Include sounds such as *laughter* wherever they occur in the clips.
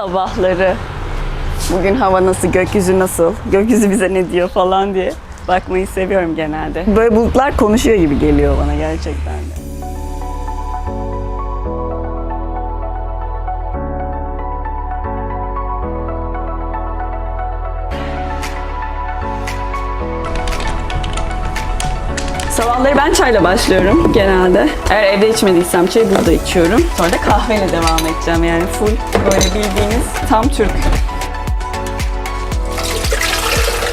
Sabahları bugün hava nasıl, gökyüzü nasıl, gökyüzü bize ne diyor falan diye bakmayı seviyorum genelde. Böyle bulutlar konuşuyor gibi geliyor bana gerçekten de. Sabahları ben çayla başlıyorum genelde. Eğer evde içmediysem çay burada içiyorum. Sonra da kahveyle devam edeceğim yani full böyle bildiğiniz tam Türk.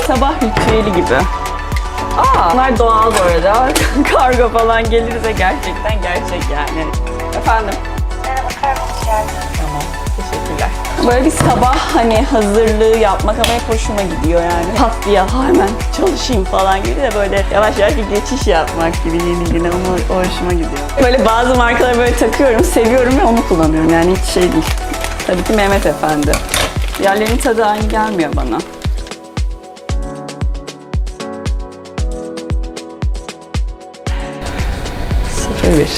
Sabah ritüeli gibi. Aa, bunlar doğal bu arada. *laughs* Kargo falan gelirse gerçekten gerçek yani. Efendim? Merhaba kargomuz geldi. Teşekkürler. Böyle bir sabah hani hazırlığı yapmak ama hep hoşuma gidiyor yani. Pat diye "Ha, hemen çalışayım falan gibi de böyle yavaş yavaş bir geçiş yapmak gibi yeni güne o hoşuma gidiyor. Böyle bazı markaları böyle takıyorum, seviyorum ve onu kullanıyorum yani hiç şey değil. Tabii ki Mehmet Efendi. Diğerlerinin tadı aynı gelmiyor bana. Sıfır bir.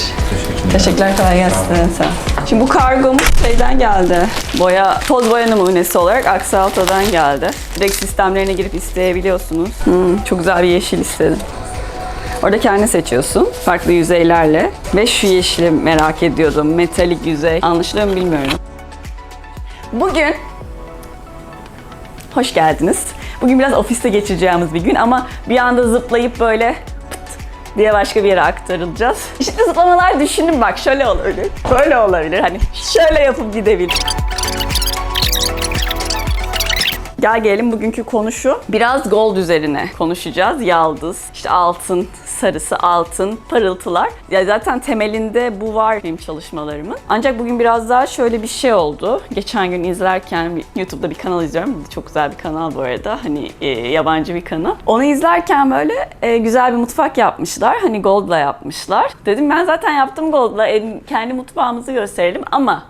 Teşekkürler kolay gelsin. Sağ. Şimdi bu kargomuz şeyden geldi. Boya, toz boya numunesi olarak Aksalto'dan geldi. Direkt sistemlerine girip isteyebiliyorsunuz. Hmm, çok güzel bir yeşil istedim. Orada kendi seçiyorsun farklı yüzeylerle. Ve şu yeşili merak ediyordum. Metalik yüzey. Anlaşılıyor mu bilmiyorum. Bugün hoş geldiniz. Bugün biraz ofiste geçireceğimiz bir gün ama bir anda zıplayıp böyle diye başka bir yere aktarılacağız. İşte zıplamalar düşünün bak şöyle olabilir, böyle olabilir hani şöyle yapıp gidebilir. Gel gelelim bugünkü konu şu. Biraz gold üzerine konuşacağız. Yaldız, işte altın, sarısı, altın, parıltılar. Ya zaten temelinde bu var benim çalışmalarımın. Ancak bugün biraz daha şöyle bir şey oldu. Geçen gün izlerken YouTube'da bir kanal izliyorum. Çok güzel bir kanal bu arada. Hani e, yabancı bir kanal. Onu izlerken böyle e, güzel bir mutfak yapmışlar. Hani gold'la yapmışlar. Dedim ben zaten yaptım gold'la. Kendi mutfağımızı gösterelim ama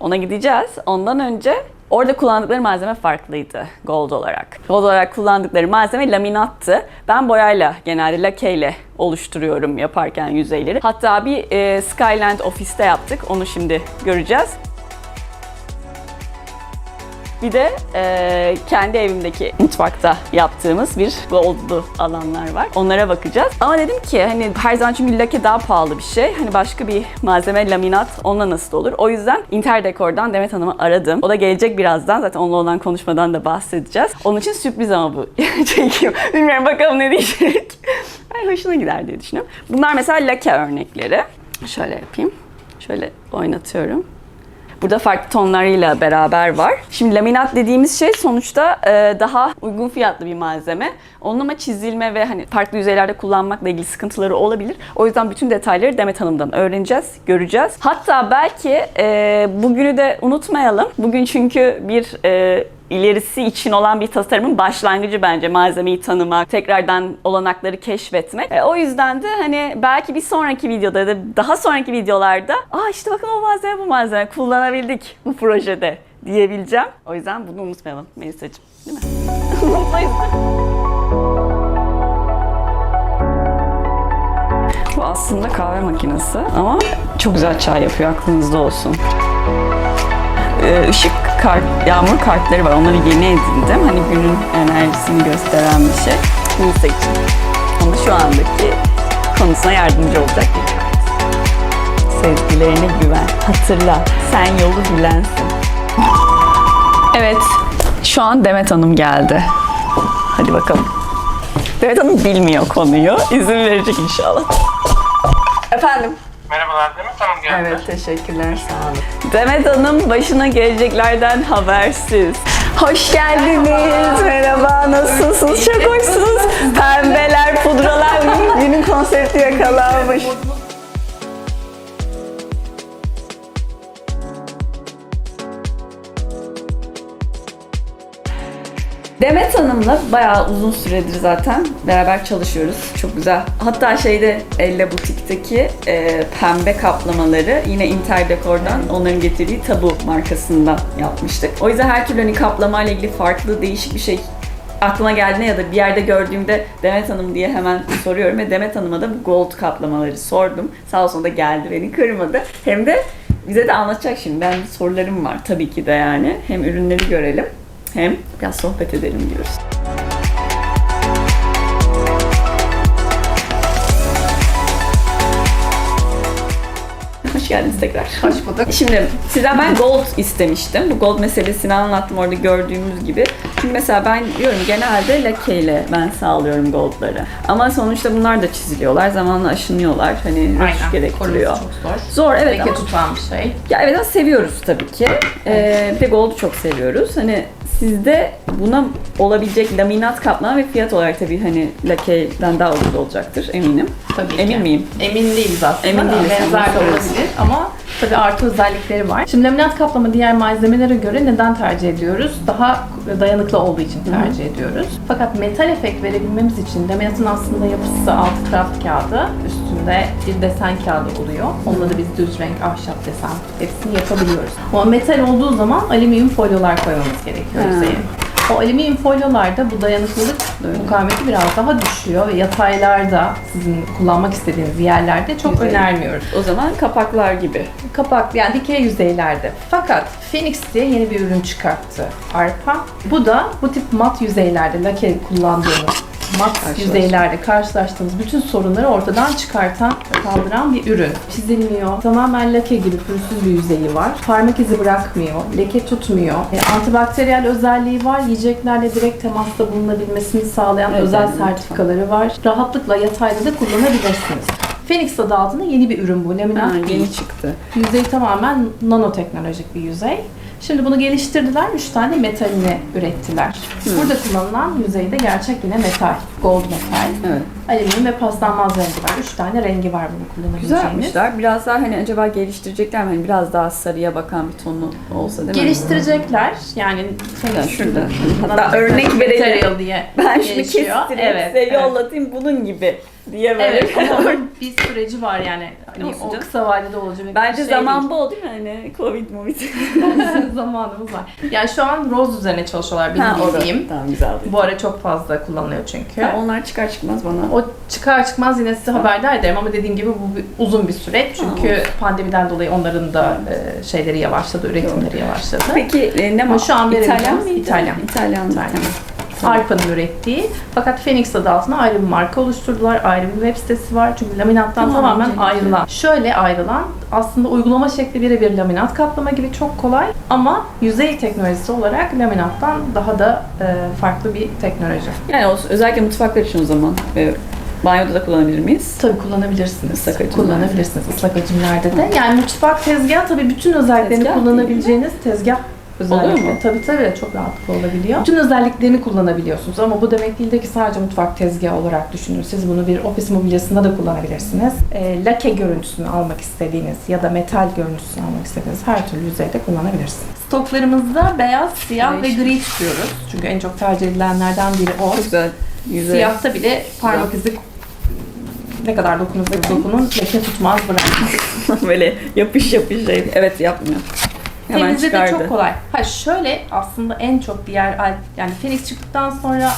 ona gideceğiz. Ondan önce Orada kullandıkları malzeme farklıydı gold olarak. Gold olarak kullandıkları malzeme laminattı. Ben boyayla genelde lakeyle oluşturuyorum yaparken yüzeyleri. Hatta bir e, Skyland ofiste yaptık. Onu şimdi göreceğiz. Bir de e, kendi evimdeki mutfakta yaptığımız bir goldlu alanlar var. Onlara bakacağız. Ama dedim ki hani her zaman çünkü lake daha pahalı bir şey. Hani başka bir malzeme laminat onunla nasıl olur? O yüzden Interdecor'dan Demet Hanım'ı aradım. O da gelecek birazdan. Zaten onunla olan konuşmadan da bahsedeceğiz. Onun için sürpriz ama bu *laughs* çekim. Bilmiyorum bakalım ne diyecek. *laughs* Ay hoşuna gider diye düşünüyorum. Bunlar mesela lake örnekleri. Şöyle yapayım. Şöyle oynatıyorum. Burada farklı tonlarıyla beraber var. Şimdi laminat dediğimiz şey sonuçta e, daha uygun fiyatlı bir malzeme. Onun ama çizilme ve hani farklı yüzeylerde kullanmakla ilgili sıkıntıları olabilir. O yüzden bütün detayları Demet Hanım'dan öğreneceğiz, göreceğiz. Hatta belki e, bugünü de unutmayalım. Bugün çünkü bir e, ilerisi için olan bir tasarımın başlangıcı bence malzemeyi tanımak, tekrardan olanakları keşfetmek. E, o yüzden de hani belki bir sonraki videoda ya da daha sonraki videolarda aa işte bakın o malzeme bu malzeme kullanabildik bu projede diyebileceğim. O yüzden bunu unutmayalım Melisa'cığım. Değil mi? *laughs* Unutmayız. Bu aslında kahve makinesi ama çok güzel çay yapıyor aklınızda olsun e, ışık kart, yağmur kartları var. Onları yeni edindim. Hani günün enerjisini gösteren bir şey. Nisa için. Onu şu andaki konusuna yardımcı olacak bir kart. Sezgilerine güven. Hatırla. Sen yolu bilensin. Evet. Şu an Demet Hanım geldi. Hadi bakalım. Demet Hanım bilmiyor konuyu. İzin verecek inşallah. Efendim. Merhabalar Demet Hanım geldi. Evet teşekkürler sağ olun. Demet Hanım başına geleceklerden habersiz. Hoş geldiniz. Merhaba. Nasılsınız? Çok hoşsunuz. Pembeler, pudralar. *laughs* Günün konsepti yakalanmış. Demet Hanım'la bayağı uzun süredir zaten beraber çalışıyoruz. Çok güzel. Hatta şeyde Elle Butik'teki e, pembe kaplamaları yine Interdecor'dan onların getirdiği Tabu markasından yapmıştık. O yüzden her türlü hani kaplama ile ilgili farklı değişik bir şey aklıma geldiğinde ya da bir yerde gördüğümde Demet Hanım diye hemen soruyorum ve Demet Hanım'a da bu gold kaplamaları sordum. Sağ olsun da geldi beni kırmadı. Hem de Bize de anlatacak şimdi. Ben sorularım var tabii ki de yani. Hem ürünleri görelim hem biraz sohbet edelim diyoruz. Hoş geldiniz tekrar. Hoş bulduk. Şimdi sizden ben gold istemiştim. Bu gold meselesini anlattım orada gördüğümüz gibi. Çünkü mesela ben diyorum genelde lakeyle ben sağlıyorum goldları. Ama sonuçta bunlar da çiziliyorlar. Zamanla aşınıyorlar. Hani rötuş gerektiriyor. Çok zor. Zor evet Leke ama tutan bir şey. ya evet ama seviyoruz tabii ki. Ee, bir de gold'u çok seviyoruz. Hani sizde buna olabilecek laminat kaplama ve fiyat olarak tabii hani lakeyden daha ucuz olacaktır eminim. Tabii Emin ki. miyim? Emin değiliz aslında. Emin değiliz, Benzer de olabilir ama tabii artı özellikleri var. Şimdi laminat kaplama diğer malzemelere göre neden tercih ediyoruz? Daha dayanıklı olduğu için tercih ediyoruz. Fakat metal efekt verebilmemiz için laminatın aslında yapısı altı kraft kağıdı, üstünde bir desen kağıdı oluyor. Onda da biz düz renk, ahşap desen hepsini yapabiliyoruz. Ama metal olduğu zaman alüminyum folyolar koymamız gerekiyor yüzeye. O alüminyum folyolarda bu dayanıklılık mukavemeti biraz daha düşüyor ve yataylarda sizin kullanmak istediğiniz yerlerde çok Yüzey. önermiyoruz. O zaman kapaklar gibi. Kapak yani dikey yüzeylerde. Fakat Phoenix diye yeni bir ürün çıkarttı Arpa. Bu da bu tip mat yüzeylerde lake kullandığımız mat yüzeylerde karşılaştığımız bütün sorunları ortadan çıkartan, kaldıran bir ürün. Çizilmiyor. Tamamen lake gibi pürüzsüz bir yüzeyi var. Parmak izi bırakmıyor. Leke tutmuyor. E, antibakteriyel özelliği var. Yiyeceklerle direkt temasta bulunabilmesini sağlayan Evet, özel sertifikaları var. Rahatlıkla yatayda da kullanabilirsiniz. Phoenix adı altında yeni bir ürün bu. Değil. yeni çıktı. Yüzey tamamen nanoteknolojik bir yüzey. Şimdi bunu geliştirdiler, 3 tane metalini ürettiler. Burada kullanılan yüzeyde gerçek yine metal, gold metal, Evet. alüminyum ve paslanmaz rengi var. 3 tane rengi var bunu kullanabileceğiniz. yapmışlar. Biraz daha hani acaba geliştirecekler mi? Hani biraz daha sarıya bakan bir tonu olsa değil mi? Geliştirecekler yani Yani şurada. Hatta örnek verelim. diye Ben şunu kestireyim Evet, size evet. yollatayım bunun gibi diye böyle. Evet *laughs* onun bir süreci var yani. Hani Olsun o canım. kısa vadede olacak bir Bence şey zaman değil. bol değil mi? Hani Covid Movid. *laughs* zamanımız var. Yani şu an Rose üzerine çalışıyorlar benim Ha, bildiğim. Tamam güzel. Bu ara çok fazla kullanılıyor çünkü. Ya onlar çıkar çıkmaz bana. O çıkar çıkmaz yine size haberdar ederim ama dediğim gibi bu bir- uzun bir süreç. Çünkü Tamam. pandemiden dolayı onların da e, şeyleri yavaşladı, üretimleri yavaşladı. Peki e, ne Ama var? şu an İtalyan mıydı? İtalyan. İtalyan. İtalyan. Tamam. Arpa'nın ürettiği. Fakat Phoenix adı altına ayrı bir marka oluşturdular. Ayrı bir web sitesi var. Çünkü laminattan Tamam, tamamen canım. ayrılan. Şöyle ayrılan aslında uygulama şekli birebir laminat kaplama gibi çok kolay. Ama yüzey teknolojisi olarak laminattan daha da e, farklı bir teknoloji. Yani özellikle mutfaklar için o zaman. Ve banyoda da kullanabilir miyiz? Tabii kullanabilirsiniz. Islak hacimlerde. Kullanabilirsiniz ıslak hacimlerde de. Yani mutfak tezgahı tabii bütün özelliklerini Tezgah kullanabileceğiniz tezgah özellikle. Oluyor mu? Tabii tabii çok rahatlıkla olabiliyor. Bütün özelliklerini kullanabiliyorsunuz ama bu demek değil de ki sadece mutfak tezgahı olarak düşünün. Siz bunu bir ofis mobilyasında da kullanabilirsiniz. E, lake görüntüsünü almak istediğiniz ya da metal görüntüsünü almak istediğiniz her türlü yüzeyde kullanabilirsiniz. Stoklarımızda beyaz, siyah ve gri tutuyoruz. Çünkü en çok tercih edilenlerden biri o. Çok güzel. Yüzey. Siyahta bile parmak izi ne kadar dokunursanız dokunun leke tutmaz bırakmaz. *laughs* böyle yapış yapış şey. Evet yapmıyor. Hemen Temizliği de çıkardı. çok kolay. Ha şöyle aslında en çok diğer al- yani Phoenix çıktıktan sonra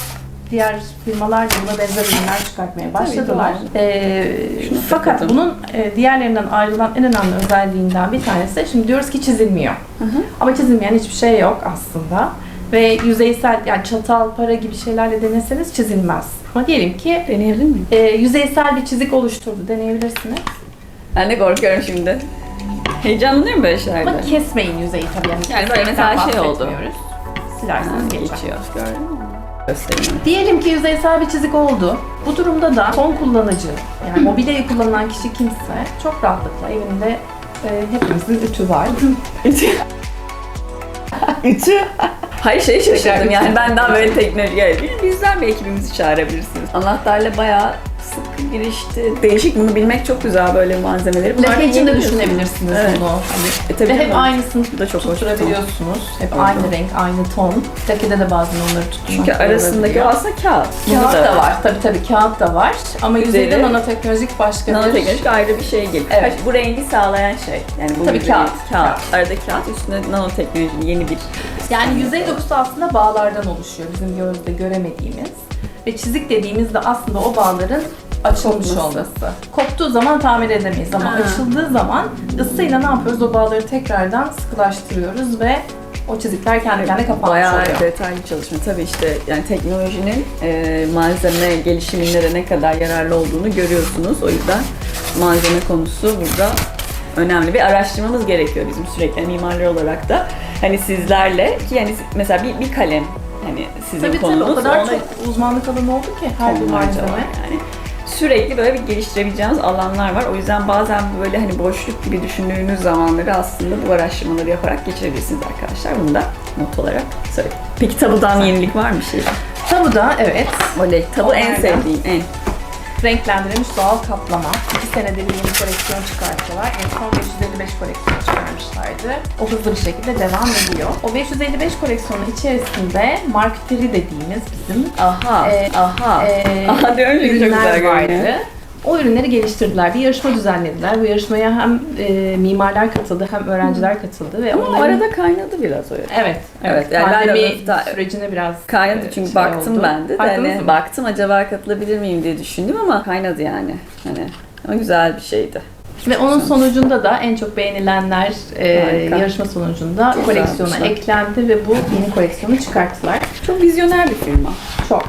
diğer firmalar da buna benzer ürünler çıkartmaya başladılar. Ee, Şunu fakat takıldım. bunun e, diğerlerinden ayrılan en önemli özelliğinden bir tanesi şimdi diyoruz ki çizilmiyor. Hı. Ama çizilmeyen hiçbir şey yok aslında. Ve yüzeysel yani çatal, para gibi şeylerle deneseniz çizilmez. Ama diyelim ki Deneyebilir miyim? e, yüzeysel bir çizik oluşturdu. Deneyebilirsiniz. Ben de korkuyorum şimdi. Heyecanlanıyorum böyle şeylerde. Ama kesmeyin yüzeyi tabii. Yani, Yani böyle mesela şey oldu. Ha, geçer. geçiyor. Gördün mü? Göstereyim. Diyelim ki yüzeysel bir çizik oldu. Bu durumda da son kullanıcı, yani mobilyayı kullanan kişi kimse çok rahatlıkla evinde e, hepimizin ütü var. *laughs* Ütü. Ütü. Hayır şey şaşırdım yani ben daha böyle teknoloji geldi. Bizden bir ekibimizi çağırabilirsiniz. Anahtarla bayağı girişti. Değişik bunu bilmek çok güzel böyle malzemeleri. Bunlar Leke da için de düşünebilirsiniz Evet. bunu. E, tabii Ve hep aynısını da çok hoş. tutturabiliyorsunuz. Hep Doğru. aynı renk, aynı ton. Lekede de bazen onları tutturmak Çünkü arasındaki aslında kağıt. Kağıt da var. Tabii tabii kağıt da var. Ama yüzeyde nanoteknolojik başka bir... Nanoteknolojik ayrı bir şey geliyor. Evet. Bu rengi sağlayan şey. Yani bu Tabii yüzeyi- kağıt. Kağıt. Arada kağıt üstüne nanoteknoloji yeni bir Yani yüzey dokusu aslında bağlardan oluşuyor bizim gözle göremediğimiz. Ve çizik dediğimizde aslında o bağların açılmış Kopması. olması. Koptuğu zaman tamir edemeyiz ama Ha. açıldığı zaman ısıyla ne yapıyoruz? O bağları tekrardan sıkılaştırıyoruz ve o çizikler kendi kendine kapanmış Bayağı oluyor. detaylı çalışma. Tabii işte yani teknolojinin e, malzeme gelişimlere ne kadar yararlı olduğunu görüyorsunuz. O yüzden malzeme konusu burada önemli. Bir araştırmamız gerekiyor bizim sürekli mimarlar olarak da. Hani sizlerle ki yani mesela bir, bir kalem hani sizin Tabii konunuz. tabii o kadar ona- çok uzmanlık alanı oldu ki her bir malzeme. yani. Sürekli böyle bir geliştirebileceğiniz alanlar var. O yüzden bazen böyle hani boşluk gibi düşündüğünüz zamanları aslında bu araştırmaları yaparak geçirebilirsiniz arkadaşlar. Bunu da not olarak söyleyeyim. Peki tabudan yenilik var mı bir şey? Tabu da evet Oley. Tabu en Onlardan. sevdiğim, en. Renklendirilmiş doğal kaplama. İki senedir yeni koleksiyon çıkartıyorlar. En son 555 koleksiyon çıkarmışlardı. O hızlı bir şekilde devam ediyor. O 555 koleksiyonu içerisinde marketeri dediğimiz bizim Aha, Ee, aha. e, aha ürünler görünüyor. O ürünleri geliştirdiler. Bir yarışma düzenlediler. Bu yarışmaya hem e, mimarlar katıldı hem öğrenciler katıldı ve Ama onların- arada kaynadı biraz o ya. Evet. Evet, yani ben de Pandemi da- sürecine biraz Kaynadı e, çünkü şey baktım oldu. ben de. de Baktınız hani mı? baktım acaba katılabilir miyim diye düşündüm ama kaynadı yani. Hani ama güzel bir şeydi. Ve onun sonucunda da en çok beğenilenler e, Harika. yarışma sonucunda Güzel koleksiyona şey. eklendi ve bu yeni koleksiyonu çıkarttılar. Çok vizyoner bir firma. Çok.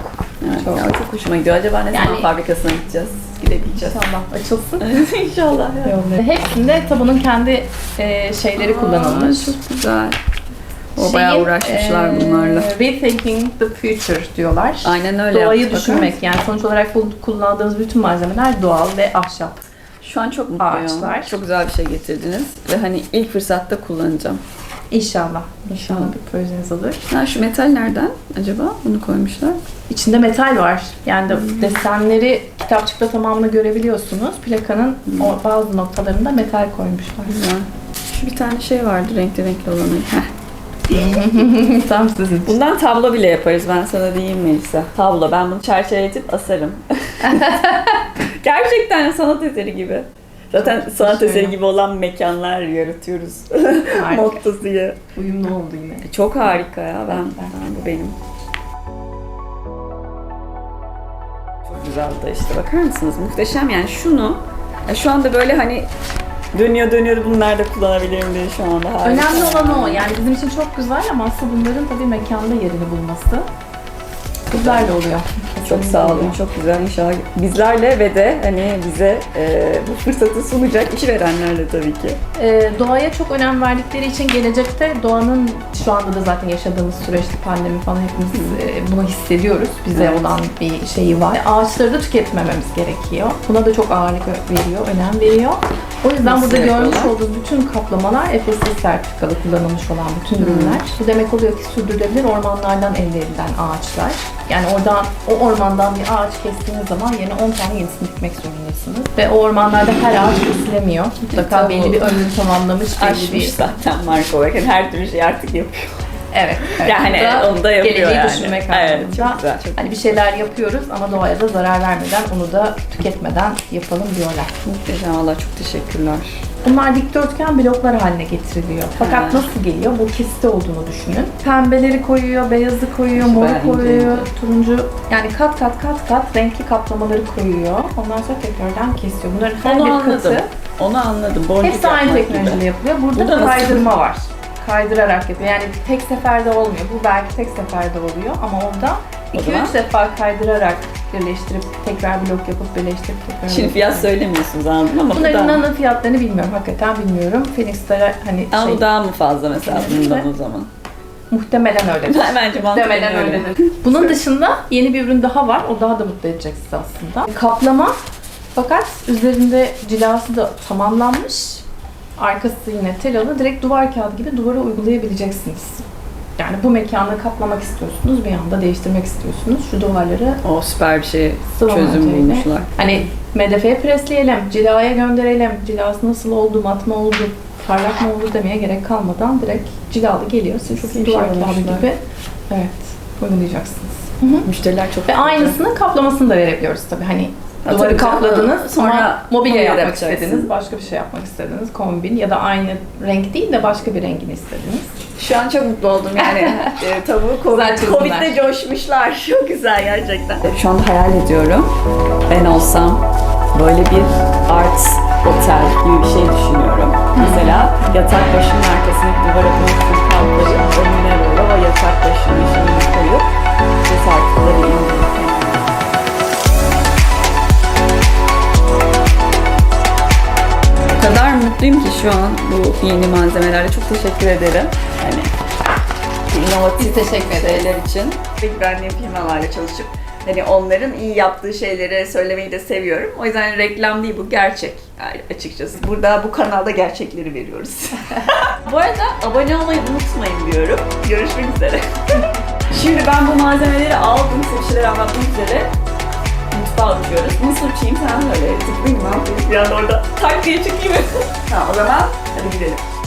Evet, Çok. ya çok hoşuma gidiyor. Acaba ne zaman Yani- fabrikasına gideceğiz? Gidebileceğiz. İnşallah açılsın. *laughs* İnşallah. Ya. Hepsinde Tabu'nun kendi e, şeyleri kullanılmış. Aa, Çok güzel. O Şeyin, bayağı uğraşmışlar e, bunlarla. Rethinking the future diyorlar. Aynen öyle Doğayı yaptık, düşünmek mısın? yani sonuç olarak bu kullandığımız bütün malzemeler doğal ve ahşap. Şu an çok mutluyum. Ağaçlar. Çok güzel bir şey getirdiniz. Ve hani ilk fırsatta kullanacağım. İnşallah. İnşallah. Bir projeniz olur. Ha, şu metal nereden acaba? Bunu koymuşlar. İçinde metal var. Yani de desenleri kitapçıkta tamamını görebiliyorsunuz. Plakanın o bazı noktalarında metal koymuşlar. Güzel. Şu bir tane şey vardı renkli renkli olanı. *laughs* Tam sizin. Bundan tablo bile yaparız ben sana diyeyim Melisa. Tablo. Ben bunu çerçeveletip asarım. *laughs* Gerçekten sanat eseri gibi. Zaten sanat şöyle. eseri gibi olan mekanlar yaratıyoruz. *laughs* Harika. Motto diye. Uyumlu oldu yine. Çok harika ya. Ben, ben bu benim. Çok güzel da işte bakar mısınız? Muhteşem yani şunu ya şu anda böyle hani dönüyor dönüyor bunları da kullanabilirim diye şu anda harika. Önemli olan o. Yani bizim için çok güzel ama aslında bunların tabii mekanda yerini bulması güzel oluyor. Çok sağ olun, çok güzel inşallah. Bizlerle ve de hani bize e, bu fırsatı sunacak işverenlerle tabii ki. Ee, doğaya çok önem verdikleri için gelecekte doğanın şu anda da zaten yaşadığımız süreçte pandemi falan hepimiz e, bunu hissediyoruz. Bize Evet. olan bir şeyi var. Ağaçları da tüketmememiz gerekiyor. Buna da çok ağırlık veriyor, önem veriyor. O yüzden Nasıl burada görmüş yapıyorlar? olduğunuz bütün kaplamalar FSC sertifikalı kullanılmış olan bütün ürünler. Bu demek oluyor ki sürdürülebilir ormanlardan elde edilen ağaçlar. Yani oradan o ormandan bir ağaç kestiğiniz zaman yerine 10 tane yenisini dikmek zorundasınız. Ve o ormanlarda her ağaç kesilemiyor. Mutlaka Tabii. belli bir ömrünü tamamlamış, belli Aşmış bir... zaten marka olarak. Yani her türlü şey artık yapıyor. Evet. evet. Yani da onu da yapıyor geleceği yani. düşünmek Evet, anlamında. çok güzel, çok Hani bir şeyler yapıyoruz ama doğaya da zarar vermeden, onu da tüketmeden yapalım diyorlar. Muhteşem valla çok teşekkürler. Bunlar dikdörtgen bloklar haline getiriliyor. Fakat Ha. nasıl geliyor? Bu kesite olduğunu düşünün. Pembeleri koyuyor, beyazı koyuyor, moru koyuyor, turuncu. Yani kat kat kat kat renkli kaplamaları koyuyor. Ondan sonra tekrardan kesiyor. Bunların her Onu bir anladım. katı Onu anladım. Boncuk hepsi aynı teknolojiyle yapılıyor. Burada Bu da nasıl? kaydırma var. Kaydırarak yapıyor. Yani tek seferde olmuyor. Bu belki tek seferde oluyor ama onda O zaman- 2-3 defa kaydırarak birleştirip tekrar blok yapıp birleştirip tekrar Şimdi fiyat yapıp- söylemiyorsunuz anladım ama bu Bunların da, nano fiyatlarını bilmiyorum. Hakikaten bilmiyorum. Phoenix'lere hani ama şey, bu daha mı fazla mesela bundan o zaman? muhtemelen öyledir. *laughs* Bence Muhtemelen öyle. öyledir. Bunun dışında yeni bir ürün daha var. O daha da mutlu edecek sizi aslında. Kaplama fakat üzerinde cilası da tamamlanmış. Arkası yine telalı. Direkt duvar kağıdı gibi duvara uygulayabileceksiniz. Yani bu mekanı kaplamak istiyorsunuz, bir anda değiştirmek istiyorsunuz. Şu duvarları O süper bir şey çözüm malzemeyle. bulmuşlar. Hani MDF'ye presleyelim, cilaya gönderelim, cilası nasıl oldu, mat mı oldu, parlak mı oldu demeye gerek kalmadan direkt cilalı geliyor. Siz Çok iyi duvar şey kağıdı olmuşlar. gibi evet uygulayacaksınız. Müşteriler çok Ve aynısının kaplamasını da verebiliyoruz tabii. Hani Ha, Duvarı kapladınız, sonra mobilya yapmak istediniz, başka bir şey yapmak istediniz, kombin ya da aynı renk değil de başka bir rengini istediniz. Şu an çok mutlu oldum yani. *laughs* e, tavuğu Covid. Covid'de coşmuşlar. *laughs* Çok güzel gerçekten. Şu anda hayal ediyorum. Ben olsam böyle bir art otel gibi bir şey düşünüyorum. Mesela yatak başının arkasındaki duvara koyup kapları önüne böyle o yatak başının şeyini koyup ve sarkıtları indirip O kadar mutluyum ki şu an bu yeni malzemelerle. Çok teşekkür ederim. Yani inovatif teşekkür ederiz. şeyler için. Big branding firmalarla çalışıp hani onların iyi yaptığı şeyleri söylemeyi de seviyorum. O yüzden reklam değil bu gerçek yani açıkçası. Burada bu kanalda gerçekleri veriyoruz. *laughs* bu arada abone olmayı unutmayın diyorum. Görüşmek üzere. *laughs* Şimdi ben bu malzemeleri aldım, size bir şeyler anlatmak üzere. Mutfağa uçuyoruz. Mısır çiğim sen yapıyoruz bir anda orada tak diye çıkayım. tamam o zaman hadi gidelim.